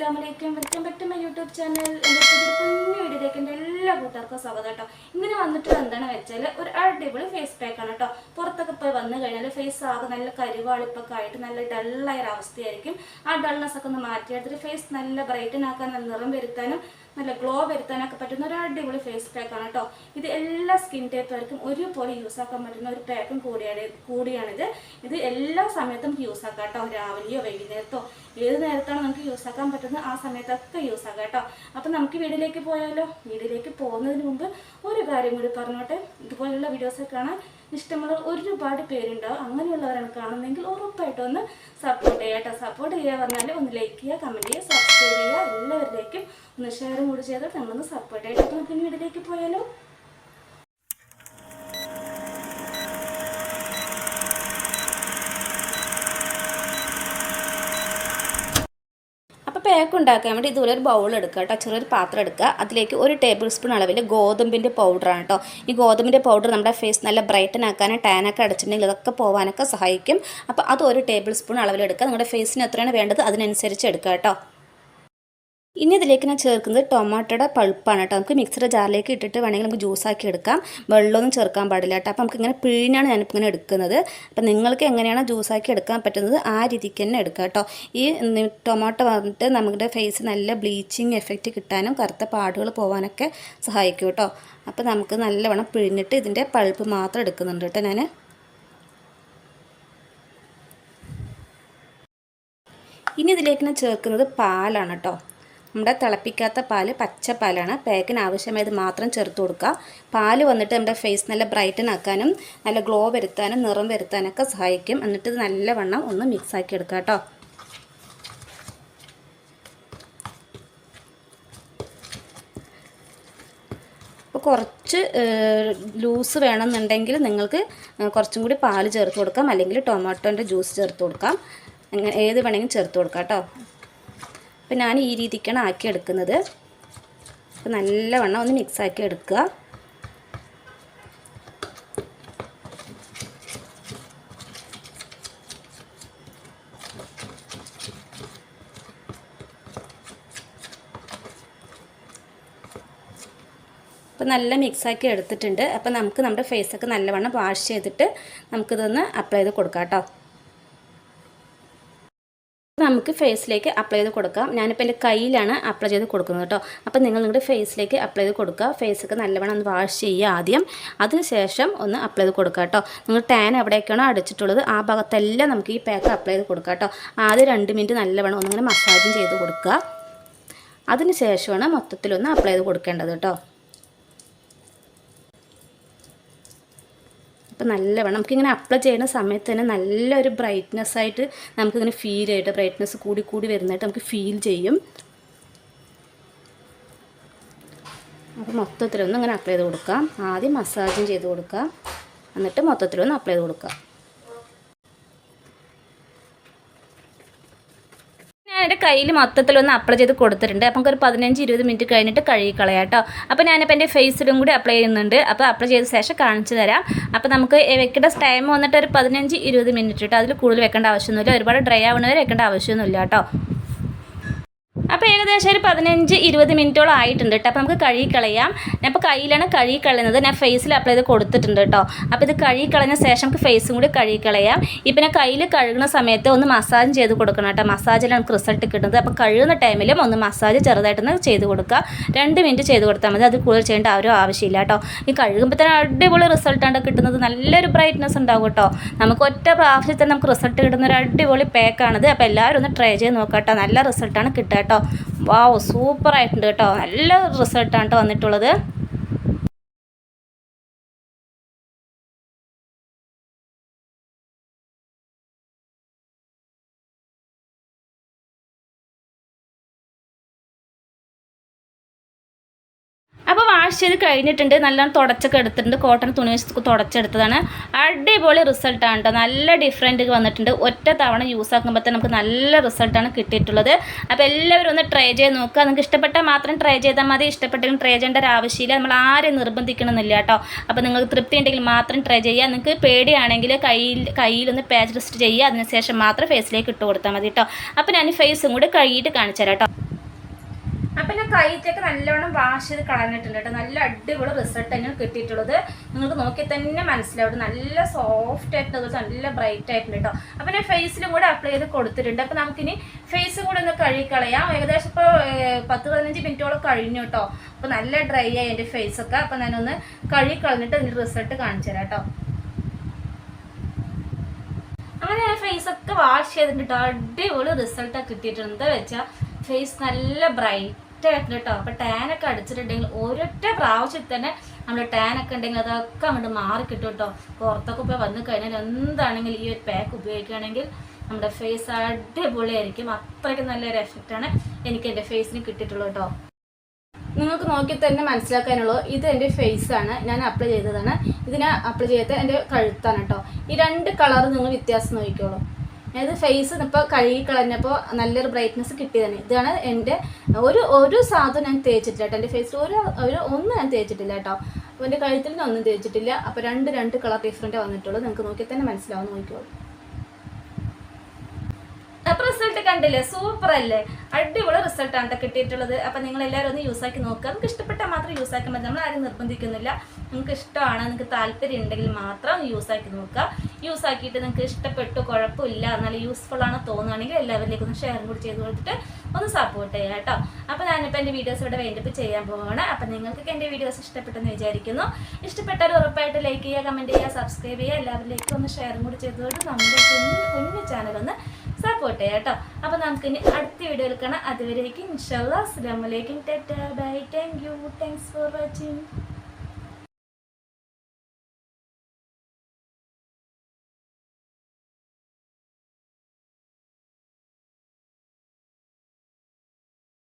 അസ്സാം വലൈക്കും welcome back to my YouTube channel. എന്റെ കുഞ്ഞു വീഡിയോയിലേക്ക് എന്റെ എല്ലാ കൂട്ടുകാർക്കും സ്വാഗതം കേട്ടോ. ഇങ്ങനെ വന്നിട്ട് എന്താണെന്ന് വെച്ചാൽ ഒരു അടിപൊളി ഫേസ് പാക്ക് ആണ് കേട്ടോ. പുറത്തൊക്കെ പോയി വന്നു കഴിഞ്ഞാൽ ഫേസ് ആകെ നല്ല കരുവാളിപ്പൊക്കെ ആയിട്ട് നല്ല ഡള്ളായ ഒരു അവസ്ഥയായിരിക്കും ആ ഡൾനെസ് ഒക്കെ ഒന്ന് മാറ്റിയെടുത്തിട്ട് ഫേസ് നല്ല ബ്രൈറ്റൻ ആക്കാൻ നല്ല നിറം വരുത്താനും നല്ല ഗ്ലോ വരുത്താനൊക്കെ പറ്റുന്ന ഒരു അടിപൊളി ഫേസ് പാക്ക് ആണ് കേട്ടോ ഇത് എല്ലാ സ്കിൻ ടൈപ്പുകാർക്കും ഒരുപോലെ യൂസ് ആക്കാൻ പറ്റുന്ന ഒരു പാക്കും കൂടിയാണ് കൂടിയാണിത്. ഇത് എല്ലാ സമയത്തും യൂസ് ആക്കാം കേട്ടോ രാവിലെയോ വൈകുന്നേരത്തോ ഏത് നേരത്താണ് നമുക്ക് യൂസ് ആക്കാൻ പറ്റുന്നത് ആ സമയത്തൊക്കെ യൂസ് ആക്കാം കേട്ടോ അപ്പം നമുക്ക് വീട്ടിലേക്ക് പോയാലോ? വീട്ടിലേക്ക് പോകുന്നതിന് മുമ്പ് ഒരു കാര്യം കൂടി പറഞ്ഞോട്ടെ. ഇതുപോലെയുള്ള വീഡിയോസൊക്കെ കാണാൻ ഇഷ്ടമുള്ള ഒരുപാട് പേരുണ്ടാവും. അങ്ങനെയുള്ളവരാണ് കാണുന്നതെങ്കിൽ ഉറപ്പായിട്ടും ഒന്ന് സപ്പോർട്ട് ചെയ്യുക കേട്ടോ. സപ്പോർട്ട് ചെയ്യുക പറഞ്ഞാൽ ഒന്ന് ലൈക്ക് ചെയ്യുക കമന്റ് ചെയ്യുക സബ്സ്ക്രൈബ് ചെയ്യുക. എല്ലാവരിലേക്കും ഒന്ന് ഷെയർ കൂടി ചെയ്താൽ നിങ്ങളൊന്ന് സപ്പോർട്ട് നമുക്ക് ഇനി വീട്ടിലേക്ക് പോയാലോ? പാക്ക് ഉണ്ടാക്കാൻ വേണ്ടി ഇതുപോലെ ഒരു ബൗൾ എടുക്കുക കേട്ടോ. ചെറിയൊരു പാത്രം എടുക്കുക. അതിലേക്ക് ഒരു ടേബിൾ സ്പൂൺ അളവിൽ ഗോതമ്പിന്റെ പൗഡറാണ് കേട്ടോ. ഈ ഗോതമ്പിന്റെ പൗഡർ നമ്മുടെ ഫേസ് നല്ല ബ്രൈറ്റൻ ആക്കാനും ടാനൊക്കെ അടച്ചിട്ടുണ്ടെങ്കിൽ ഇതൊക്കെ പോകാനൊക്കെ സഹായിക്കും. അപ്പോൾ അത് ഒരു ടേബിൾ സ്പൂൺ അളവിൽ എടുക്കുക. നിങ്ങളുടെ ഫേസിന് എത്രയാണ് വേണ്ടത് അതിനനുസരിച്ച് എടുക്കുക കേട്ടോ. ഇനി ഇതിലേക്ക് ഞാൻ ചേർക്കുന്നത് ടൊമാറ്റോയുടെ പൾപ്പാണ് കേട്ടോ. നമുക്ക് മിക്സർ ജാറിലേക്ക് ഇട്ടിട്ട് വേണമെങ്കിൽ നമുക്ക് ജ്യൂസാക്കി എടുക്കാം. വെള്ളമൊന്നും ചേർക്കാൻ പാടില്ല കേട്ടോ. അപ്പോൾ നമുക്ക് ഇങ്ങനെ പിഴിഞ്ഞാണ് ഞാനിപ്പോൾ ഇങ്ങനെ എടുക്കുന്നത്. അപ്പോൾ നിങ്ങൾക്ക് എങ്ങനെയാണ് ജ്യൂസാക്കി എടുക്കാൻ പറ്റുന്നത് ആ രീതിക്ക് തന്നെ എടുക്കുക കേട്ടോ. ഈ ടൊമാറ്റോ വന്നിട്ട് നമ്മുടെ ഫേസ് നല്ല ബ്ലീച്ചിങ് എഫക്റ്റ് കിട്ടാനും കറുത്ത പാടുകൾ പോകാനൊക്കെ സഹായിക്കും കേട്ടോ. അപ്പോൾ നമുക്ക് നല്ലവണ്ണം പിഴിഞ്ഞിട്ട് ഇതിന്റെ പൾപ്പ് മാത്രം എടുക്കുന്നുണ്ട് കേട്ടോ ഞാൻ ഇനി ഇതിലേക്ക് ഞാൻ ചേർക്കുന്നത് പാലാണ് കേട്ടോ. നമ്മുടെ തിളപ്പിക്കാത്ത പാൽ പച്ചപ്പാലാണ് പാക്കിന് ആവശ്യമായത് മാത്രം ചേർത്ത് കൊടുക്കുക. പാൽ വന്നിട്ട് നമ്മുടെ ഫേസ് നല്ല ബ്രൈറ്റൻ ആക്കാനും നല്ല ഗ്ലോ വരുത്താനും നിറം വരുത്താനൊക്കെ സഹായിക്കും. എന്നിട്ട് ഇത് നല്ലവണ്ണം ഒന്ന് മിക്സ് ആക്കി എടുക്കുക കേട്ടോ. അപ്പോൾ കുറച്ച് ലൂസ് വേണമെന്നുണ്ടെങ്കിൽ നിങ്ങൾക്ക് കുറച്ചും കൂടി പാൽ ചേർത്ത് കൊടുക്കാം. അല്ലെങ്കിൽ ടൊമാറ്റോന്റെ ജ്യൂസ് ചേർത്ത് കൊടുക്കാം. അങ്ങനെ ഏത് വേണമെങ്കിലും ചേർത്ത് കൊടുക്കാം കേട്ടോ. അപ്പോൾ ഞാൻ ഈ രീതിക്കാണ് ആക്കി എടുക്കുന്നത്. നല്ല നല്ലവണ്ണം ഒന്ന് മിക്സ് ആക്കി എടുക്കുക. അപ്പോൾ നല്ല മിക്സാക്കി എടുത്തിട്ടുണ്ട്. അപ്പോൾ നമുക്ക് നമ്മുടെ ഫേസൊക്കെ നല്ലവണ്ണം വാഷ് ചെയ്തിട്ട് നമുക്കിതൊന്ന് അപ്ലൈ ചെയ്ത് കൊടുക്കാം കേട്ടോ. നമുക്ക് ഫേസിലേക്ക് അപ്ലൈ ചെയ്ത് കൊടുക്കാം. ഞാനിപ്പോൾ എന്റെ കയ്യിലാണ് അപ്ലൈ ചെയ്ത് കൊടുക്കുന്നത് കേട്ടോ. അപ്പോൾ നിങ്ങൾ നിങ്ങളുടെ ഫേസിലേക്ക് അപ്ലൈ ചെയ്ത് കൊടുക്കുക. ഫേസൊക്കെ നല്ലവണ്ണം ഒന്ന് വാഷ് ചെയ്യുക ആദ്യം. അതിനുശേഷം ഒന്ന് അപ്ലൈ ചെയ്ത് കൊടുക്കുക കേട്ടോ. നിങ്ങൾ ടാൻ എവിടെയൊക്കെയാണോ അടിച്ചിട്ടുള്ളത് ആ ഭാഗത്തെല്ലാം നമുക്ക് ഈ പാക്ക് അപ്ലൈ ചെയ്ത് കൊടുക്കാം കേട്ടോ. ആദ്യം രണ്ട് മിനിറ്റ് നല്ലവണ്ണം ഒന്നിങ്ങനെ മസാജും ചെയ്ത് കൊടുക്കുക. അതിനുശേഷമാണ് മൊത്തത്തിലൊന്ന് അപ്ലൈ ചെയ്ത് കൊടുക്കേണ്ടത് കേട്ടോ. അപ്പോൾ നല്ലവണ്ണം നമുക്കിങ്ങനെ അപ്ലൈ ചെയ്യുന്ന സമയത്ത് തന്നെ നല്ലൊരു ബ്രൈറ്റ്നെസ് ആയിട്ട് നമുക്കിങ്ങനെ ഫീൽ ചെയ്യട്ടെ ബ്രൈറ്റ്നെസ് കൂടി കൂടി വരുന്നതായിട്ട് നമുക്ക് ഫീൽ ചെയ്യും. അപ്പോൾ മൊത്തത്തിലൊന്ന് ഇങ്ങനെ അപ്ലൈ ചെയ്ത് കൊടുക്കാം. ആദ്യം മസാജും ചെയ്ത് കൊടുക്കാം. എന്നിട്ട് മൊത്തത്തിലൊന്ന് അപ്ലൈ ചെയ്ത് കൊടുക്കാം ഞാൻ എന്റെ കയ്യിൽ മൊത്തത്തിലൊന്ന് അപ്ലൈ ചെയ്ത് കൊടുത്തിട്ടുണ്ട്. അപ്പം നമുക്കൊരു പതിനഞ്ച് ഇരുപത് മിനിറ്റ് കഴിഞ്ഞിട്ട് കഴുകി കളയാം കേട്ടോ അപ്പോൾ ഞാനിപ്പോൾ എന്റെ ഫേസിലും കൂടി അപ്ലൈ ചെയ്യുന്നുണ്ട്. അപ്പോൾ അപ്ലൈ ചെയ്ത ശേഷം കാണിച്ചു തരാം. അപ്പോൾ നമുക്ക് വെക്കേണ്ട ടൈം വന്നിട്ട് ഒരു പതിനഞ്ച് ഇരുപത് മിനിറ്റ് കേട്ടോ അതിൽ കൂടുതൽ വെക്കേണ്ട ആവശ്യമൊന്നുമില്ല. ഒരുപാട് ഡ്രൈ ആവുന്നവരെ വെക്കേണ്ട ആവശ്യമൊന്നുമില്ല കേട്ടോ അപ്പോൾ ഏകദേശം ഒരു പതിനഞ്ച് ഇരുപത് മിനിറ്റോളം ആയിട്ടുണ്ട് കേട്ടോ. അപ്പോൾ നമുക്ക് കഴുകി കളയാം. ഞാൻ ഇപ്പോൾ കയ്യിലാണ് കഴുകി കളയുന്നത്. ഞാൻ ഫേസിൽ അപ്ലൈ ചെയ്ത് കൊടുത്തിട്ടുണ്ട് കേട്ടോ. അപ്പോൾ ഇത് കഴുകി കളഞ്ഞ ശേഷം നമുക്ക് ഫേസും കൂടി കഴുകി കളയാം. ഇപ്പം ഞാൻ കയ്യിൽ കഴുകുന്ന സമയത്ത് ഒന്ന് മസാജ് ചെയ്ത് കൊടുക്കണം കേട്ടോ. മസാജിലാണ് നമുക്ക് റിസൾട്ട് കിട്ടുന്നത്. അപ്പോൾ കഴുകുന്ന ടൈമിലും ഒന്ന് മസാജ് ചെറുതായിട്ടൊന്ന് ചെയ്ത് കൊടുക്കുക. രണ്ട് മിനിറ്റ് ചെയ്ത് കൊടുത്താൽ മതി. അത് കൂടുതൽ ചെയ്യേണ്ട ആരും ആവശ്യമില്ല കേട്ടോ. ഈ കഴുകുമ്പോൾ തന്നെ അടിപൊളി റിസൾട്ടാണ് കിട്ടുന്നത്. നല്ലൊരു ബ്രൈറ്റ്നസ് ഉണ്ടാവും കേട്ടോ. നമുക്ക് ഒറ്റ പ്രാവശ്യത്തിൽ നമുക്ക് റിസൾട്ട് കിട്ടുന്ന ഒരു അടിപൊളി പാക്കാണിത് അപ്പോൾ എല്ലാവരും ഒന്ന് ട്രൈ ചെയ്ത് നോക്കാം കേട്ടോ. നല്ല റിസൾട്ടാണ് കിട്ടുക കേട്ടോ. വാവ് സൂപ്പറായിട്ടുണ്ട് കേട്ടോ. നല്ല റിസൾട്ടാണ് കേട്ടോ വന്നിട്ടുള്ളത്. വാഷ് ചെയ്ത് കഴിഞ്ഞിട്ടുണ്ട്. നല്ലോണം തുടച്ചൊക്കെ എടുത്തിട്ടുണ്ട്. കോട്ടൺ തുണി വെച്ച് തുടച്ചെടുത്തതാണ്. അടിപൊളി റിസൾട്ടാണ് കേട്ടോ നല്ല ഡിഫറെന്റ് വന്നിട്ടുണ്ട്. ഒറ്റ തവണ യൂസ് ആക്കുമ്പോൾ തന്നെ നമുക്ക് നല്ല റിസൾട്ടാണ് കിട്ടിയിട്ടുള്ളത്. അപ്പോൾ എല്ലാവരും ഒന്ന് ട്രൈ ചെയ്ത് നോക്കുക. നിങ്ങൾക്ക് ഇഷ്ടപ്പെട്ടാൽ മാത്രം ട്രൈ ചെയ്താൽ മതി. ഇഷ്ടപ്പെട്ടെങ്കിലും ട്രൈ ചെയ്യേണ്ട ഒരു ആവശ്യമില്ല. നമ്മൾ ആരെയും നിർബന്ധിക്കണമെന്നില്ല കേട്ടോ അപ്പോൾ നിങ്ങൾക്ക് തൃപ്തി ഉണ്ടെങ്കിൽ മാത്രം ട്രൈ ചെയ്യുക. നിങ്ങൾക്ക് പേടിയാണെങ്കിൽ കയ്യിൽ കയ്യിലൊന്ന് പാച്ച് ടെസ്റ്റ് ചെയ്യുക. അതിനുശേഷം മാത്രം ഫേസിലേക്ക് ഇട്ട് കൊടുത്താൽ മതി കേട്ടോ അപ്പോൾ ഞാൻ ഫേസും കൂടി കഴുകിയിട്ട് കാണിച്ചു തരാം കേട്ടോ അപ്പം ഞാൻ കൈറ്റൊക്കെ നല്ലവണ്ണം വാഷ് ചെയ്ത് കളഞ്ഞിട്ടുണ്ട് കേട്ടോ. നല്ല അടിപൊളി റിസൾട്ട് തന്നെയാണ് കിട്ടിയിട്ടുള്ളത്. നിങ്ങൾക്ക് നോക്കി തന്നെ മനസ്സിലാവും. നല്ല സോഫ്റ്റ് ആയിട്ടുണ്ട് നല്ല ബ്രൈറ്റ് ആയിട്ടുണ്ട് കേട്ടോ. അപ്പം ഞാൻ ഫേസിലും കൂടെ അപ്ലൈ ചെയ്ത് കൊടുത്തിട്ടുണ്ട്. അപ്പം നമുക്കിനി ഫേസും കൂടെ ഒന്ന് കഴുകിക്കളയാം. ഏകദേശം ഇപ്പോൾ പത്ത് പതിനഞ്ച് മിനിറ്റോളം കഴിഞ്ഞു കേട്ടോ. അപ്പോൾ നല്ല ഡ്രൈ ആയി എന്റെ ഫേസൊക്കെ അപ്പം ഞാനൊന്ന് കഴുകി കളഞ്ഞിട്ട് അതിന്റെ റിസൾട്ട് കാണിച്ചു തരാം കേട്ടോ. അങ്ങനെ ഫേസ് ഒക്കെ വാഷ് ചെയ്തിട്ടുണ്ട് അടിപൊളി റിസൾട്ടാണ് കിട്ടിയിട്ടുണ്ട് വെച്ചാൽ ഫേസ് നല്ല ബ്രൈറ്റ് ആയിട്ടുണ്ട് കേട്ടോ. അപ്പോൾ ടാനൊക്കെ അടിച്ചിട്ടുണ്ടെങ്കിൽ ഒരൊറ്റ പ്രാവശ്യത്തിൽ തന്നെ നമ്മുടെ ടാനൊക്കെ ഉണ്ടെങ്കിൽ അതൊക്കെ അങ്ങോട്ട് മാറി കിട്ടും കേട്ടോ. പുറത്തൊക്കെ പോയി വന്നു കഴിഞ്ഞാൽ എന്താണെങ്കിലും ഈ ഒരു പാക്ക് ഉപയോഗിക്കുകയാണെങ്കിൽ നമ്മുടെ ഫേസ് അടിപൊളിയായിരിക്കും. അത്രയ്ക്ക് നല്ലൊരു എഫക്റ്റാണ് എനിക്ക് എന്റെ ഫേസിന് കിട്ടിയിട്ടുള്ളത് കേട്ടോ. നിങ്ങൾക്ക് നോക്കി തന്നെ മനസ്സിലാക്കാനുള്ളൂ ഇത് എന്റെ ഫേസ് ആണ്. ഞാൻ അപ്ലൈ ചെയ്തതാണ്. ഇതിനെ അപ്ലൈ ചെയ്തത് എന്റെ കഴുത്താണ് കേട്ടോ. ഈ രണ്ട് കളർ നിങ്ങൾ വ്യത്യാസം നോക്കിക്കോളൂ. അതായത് ഫേസ് ഇപ്പോൾ കഴുകി കളഞ്ഞപ്പോൾ നല്ലൊരു ബ്രൈറ്റ്നസ് കിട്ടിയതാണ്. ഇതാണ് എന്റെ ഒരു ഒരു സാധനം ഞാൻ തേച്ചിട്ടില്ല കേട്ടോ. എന്റെ ഫേസ് ഒരു ഒരു ഒന്നും ഞാൻ തേച്ചിട്ടില്ല കേട്ടോ. അപ്പോൾ എന്റെ കഴുത്തിൽ നിന്ന് ഒന്നും തേച്ചിട്ടില്ല. അപ്പോൾ രണ്ട് രണ്ട് കളർ ഡിഫറെന്റ് വന്നിട്ടുള്ളൂ. നിങ്ങൾക്ക് നോക്കി തന്നെ മനസ്സിലാവും നോക്കിക്കോളൂ. അപ്പോൾ റിസൾട്ട് കണ്ടില്ലേ? സൂപ്പർ അല്ലേ? അടിപൊളി റിസൾട്ടാണ് കേട്ടോ കിട്ടിയിട്ടുള്ളത്. അപ്പോൾ നിങ്ങൾ എല്ലാവരും ഒന്ന് യൂസ് ആക്കി നോക്കുക നമുക്ക് ഇഷ്ടപ്പെട്ടാൽ മാത്രം യൂസ് ആക്കാൻ പറ്റും നമ്മൾ ആരും നിർബന്ധിക്കുന്നില്ല. നിങ്ങൾക്ക് ഇഷ്ടമാണ് നിങ്ങൾക്ക് താല്പര്യം ഉണ്ടെങ്കിൽ മാത്രം യൂസ് ആക്കി നോക്കുക. യൂസ് ആക്കിയിട്ട് നിങ്ങൾക്ക് ഇഷ്ടപ്പെട്ടു കുഴപ്പമില്ല നല്ല യൂസ്ഫുൾ ആണ് തോന്നുകയാണെങ്കിൽ എല്ലാവരിലേക്കും ഒന്ന് ഷെയർ കൂടി ചെയ്ത് കൊടുത്തിട്ട് ഒന്ന് സപ്പോർട്ട് ചെയ്യുക കേട്ടോ. അപ്പോൾ ഞാനിപ്പോൾ എന്റെ വീഡിയോസ് ഇവിടെ വേണ്ടിപ്പ് ചെയ്യാൻ പോവുകയാണ് അപ്പം നിങ്ങൾക്കൊക്കെ എന്റെ വീഡിയോസ് ഇഷ്ടപ്പെട്ടെന്ന് വിചാരിക്കുന്നു. ഇഷ്ടപ്പെട്ടാൽ ഉറപ്പായിട്ട് ലൈക്ക് ചെയ്യുക കമന്റ് ചെയ്യുക സബ്സ്ക്രൈബ് ചെയ്യുക എല്ലാവരിലേക്കും ഒന്ന് ഷെയറും കൂടി ചെയ്തുകൊണ്ട് നമ്മുടെ കുഞ്ഞു കുഞ്ഞു ചാനൽ ഒന്ന് സപ്പോർട്ട് ചെയ്യാം കേട്ടോ. അപ്പോൾ നമുക്ക് ഇനി അടുത്ത വീഡിയോയിൽ കാണാം. അതുവരേക്കും ഇൻഷാല്ലാ അസ്സാം വലൈക്കും Tata. Bye. Thank you thanks for watching